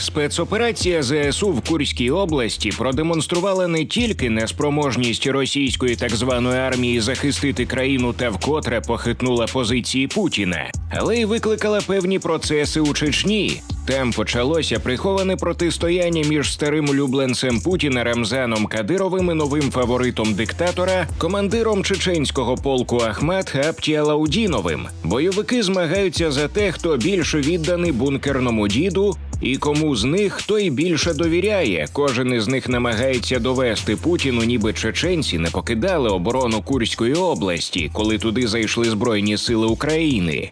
Спецоперація ЗСУ в Курській області продемонструвала не тільки неспроможність російської так званої армії захистити країну та вкотре похитнула позиції Путіна, але й викликала певні процеси у Чечні. Там почалося приховане протистояння між старим улюбленцем Путіна Рамзаном Кадировим і новим фаворитом диктатора, командиром чеченського полку Ахмат Аптіалаудіновим. Бойовики змагаються за те, хто більше відданий бункерному діду І кому з них той більше довіряє. Кожен із них намагається довести Путіну, ніби чеченці не покидали оборону Курської області, коли туди зайшли збройні сили України.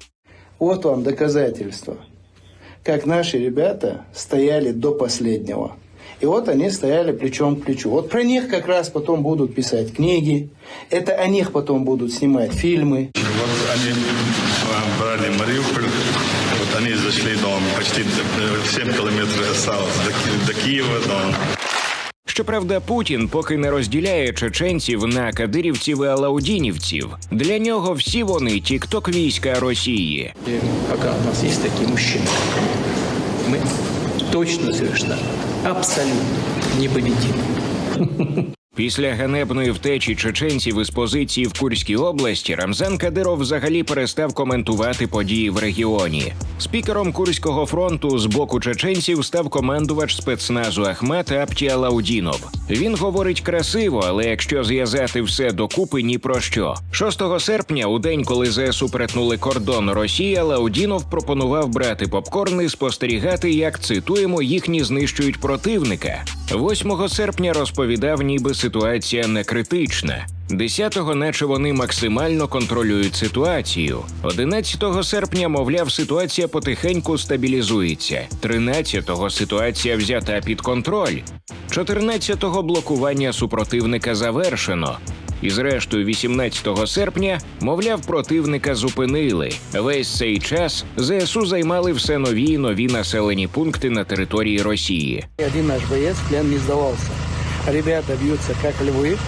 Вот вам доказательство, как наши ребята стояли до последнего. И вот они стояли плечом к плечу. Вот про них как раз потом будут писать книги, это о них потом будут снимать фильмы. Вот они э, брали Мариуполь, вот они зашли до почти э, 7 километров осталось до, Ки- до Киева, но Щоправда, Путін поки не розділяє чеченців на кадирівців і алаудінівців. Для нього всі вони тікток війська Росії. И пока у нас есть такие мужчины, как мы, мы точно совершенно, абсолютно непобедимы. Після ганебної втечі чеченців із позиції в Курській області Рамзан Кадиров взагалі перестав коментувати події в регіоні. Спікером Курського фронту з боку чеченців став командувач спецназу Ахмат Аптіалаудінов. Він говорить красиво, але якщо зв'язати все докупи, ні про що. 6 серпня, у день, коли ЗСУ перетнули кордон Росії, Алаудінов пропонував брати попкорн і спостерігати, як цитуємо, їхні знищують противника. 8 серпня розповідав, ніби ситуація не критична. 10-го, наче вони максимально контролюють ситуацію. 11 серпня, мовляв, ситуація потихеньку стабілізується. 13-го ситуація взята під контроль. 14-го блокування супротивника завершено. І зрештою, 18 серпня, мовляв, противника зупинили. Весь цей час ЗСУ займали все нові й нові населені пункти на території Росії. Один наш боец в плен не сдавался. Ребята б'ються як льви.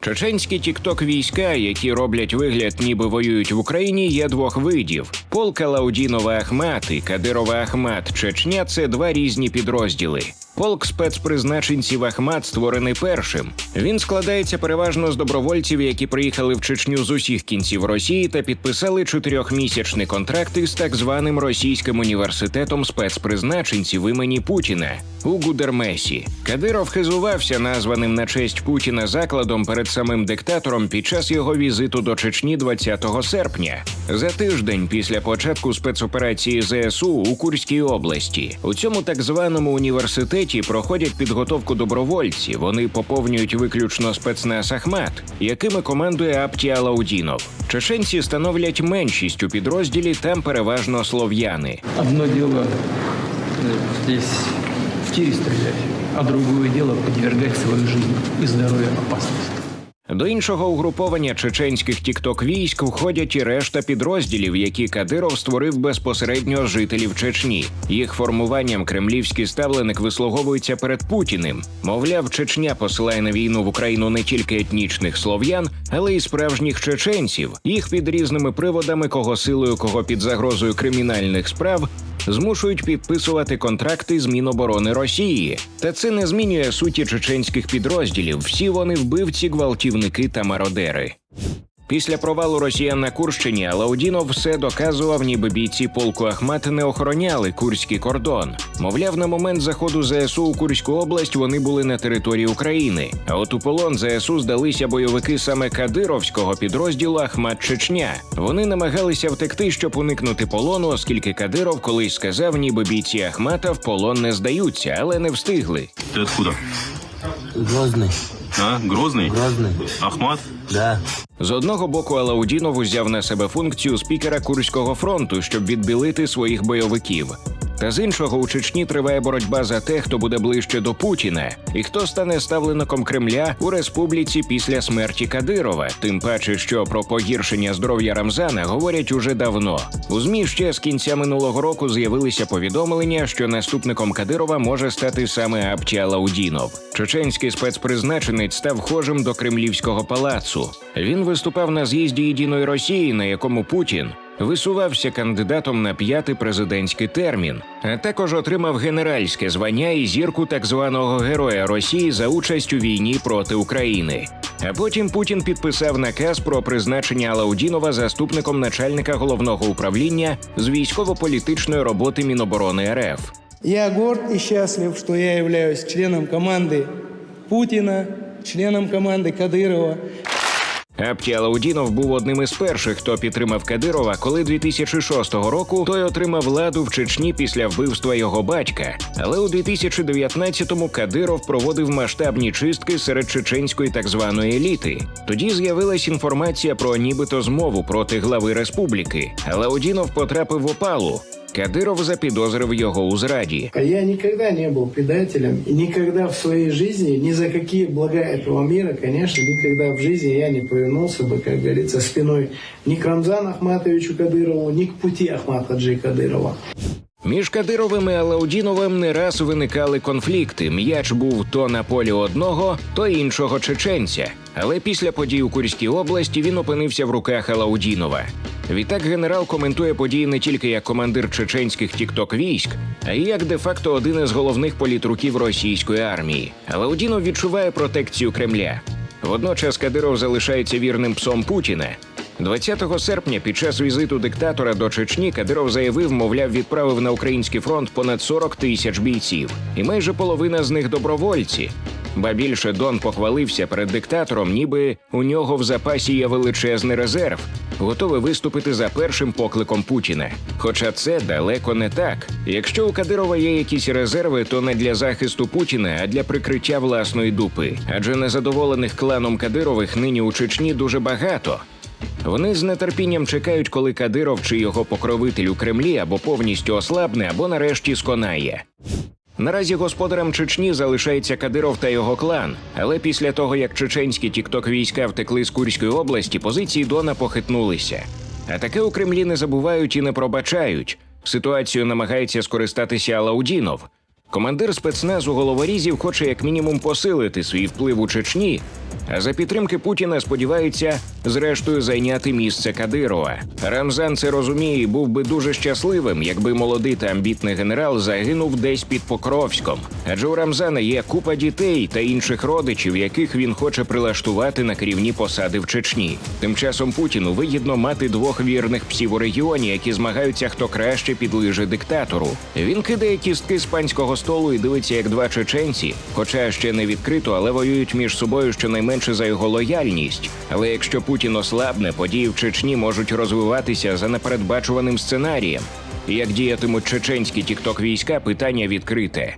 Чеченські тікток війська, які роблять вигляд, ніби воюють в Україні, є двох видів: полк Лаудінова Ахмат і Кадирова Ахмат Чечня це два різні підрозділи. Полк спецпризначенців Ахмат створений першим. Він складається переважно з добровольців, які приїхали в Чечню з усіх кінців Росії та підписали чотирьохмісячний контракт із так званим російським університетом спецпризначенців імені Путіна у Гудермесі. Кадиров хизувався названим на честь Путіна закладом перед самим диктатором під час його візиту до Чечні 20 серпня. За тиждень після початку спецоперації ЗСУ у Курській області. У цьому так званому університеті проходять підготовку добровольці. Вони поповнюють виключно спецназ Ахмат, якими командує Аптія Алаудінов. Чеченці становлять меншість у підрозділі, там переважно слов'яни. Одно діло тут в тірі стріляти, а друге діло підвергати свою життя і здоров'я опасности. До іншого угруповання чеченських тікток військ входять і решта підрозділів, які Кадиров створив безпосередньо з жителів Чечні. Їх формуванням кремлівський ставленик вислуговується перед Путіним. Мовляв, Чечня посилає на війну в Україну не тільки етнічних слов'ян, але й справжніх чеченців. Їх під різними приводами, кого силою, кого під загрозою кримінальних справ. Змушують підписувати контракти з Міноборони Росії, та це не змінює суті чеченських підрозділів. Всі вони вбивці, гвалтівники та мародери. Після провалу росіян на Курщині Алаудінов все доказував, ніби бійці полку Ахмат не охороняли курський кордон. Мовляв, на момент заходу ЗСУ у Курську область вони були на території України. А от у полон ЗСУ здалися бойовики саме кадировського підрозділу Ахмат Чечня. Вони намагалися втекти, щоб уникнути полону, оскільки Кадиров колись сказав, ніби бійці Ахмата в полон не здаються, але не встигли. Ты откуда? Грозный, А? Грозний? Грозний. Ахмат? да. З одного боку, Алаудінов узяв на себе функцію спікера Курського фронту, щоб відбілити своїх бойовиків. Та з іншого у Чечні триває боротьба за те, хто буде ближче до Путіна, і хто стане ставлеником Кремля у республіці після смерті Кадирова. Тим паче, що про погіршення здоров'я Рамзана говорять уже давно. У змі ще з кінця минулого року з'явилися повідомлення, що наступником Кадирова може стати саме Апті Алаудінов. Чеченський спецпризначенець став схожим до кремлівського палацу. Він виступав на з'їзді єдиної Росії, на якому Путін висувався кандидатом на п'ятий президентський термін, а також отримав генеральське звання і зірку так званого Героя Росії за участь у війні проти України. А потім Путін підписав наказ про призначення Алаудінова заступником начальника головного управління з військово-політичної роботи Міноборони РФ. Я горд и счастлив, что я являюсь членом команды Путина, членом команды Кадырова. Апті Алаудінов був одним із перших, хто підтримав Кадирова, коли 2006 року той отримав владу в Чечні після вбивства його батька. Але у 2019-му Кадиров проводив масштабні чистки серед чеченської так званої еліти. Тоді з'явилась інформація про нібито змову проти глави республіки. Алаудінов потрапив в опалу. Кадиров запідозрив його у зраді. А Я никогда не был предателем и никогда в своей жизни ни за какие блага этого мира, конечно, никогда в жизни я не повернулся бы, как говорится, спиной ни к Рамзану Ахматовичу Кадырову, ни к пути Ахмата Хаджи Кадырова. Між Кадировим і Алаудіновим не раз виникали конфлікти. М'яч був то на полі одного, то іншого чеченця. Але після подій у Курській області він опинився в руках Алаудінова. Відтак генерал коментує події не тільки як командир чеченських тікток військ, а й як де-факто один із головних політруків російської армії. Алаудінов відчуває протекцію Кремля. Водночас Кадиров залишається вірним псом Путіна. 20 серпня під час візиту диктатора до Чечні Кадиров заявив, мовляв, відправив на український фронт понад 40 тисяч бійців, і майже половина з них добровольці. Ба більше Дон похвалився перед диктатором, ніби у нього в запасі є величезний резерв, готовий виступити за першим покликом Путіна. Хоча це далеко не так. Якщо у Кадирова є якісь резерви, то не для захисту Путіна, а для прикриття власної дупи. Адже незадоволених кланом Кадирових нині у Чечні дуже багато. Вони з нетерпінням чекають, коли Кадиров чи його покровитель у Кремлі або повністю ослабне, або нарешті сконає. Наразі господарем Чечні залишається Кадиров та його клан. Але після того, як чеченські тікток війська втекли з Курської області, позиції Дона похитнулися. А таке у Кремлі не забувають і не пробачають. Ситуацію намагається скористатися Алаудінов. Командир спецназу головорізів хоче як мінімум посилити свій вплив у Чечні, а за підтримки Путіна сподівається зрештою зайняти місце Кадирова. Рамзан це розуміє і був би дуже щасливим, якби молодий та амбітний генерал загинув десь під Покровськом. Адже у Рамзана є купа дітей та інших родичів, яких він хоче прилаштувати на керівні посади в Чечні. Тим часом Путіну вигідно мати двох вірних псів у регіоні, які змагаються, хто краще підлиже диктатору. Він кидає кістки з панського столу і дивиться, як два чеченці, хоча ще не відкрито, але воюють між собою щонайменше за його лояльність. Але якщо Путін ослабне, події в Чечні можуть розвиватися за непередбачуваним сценарієм. Як діятимуть чеченські тікток війська, питання відкрите.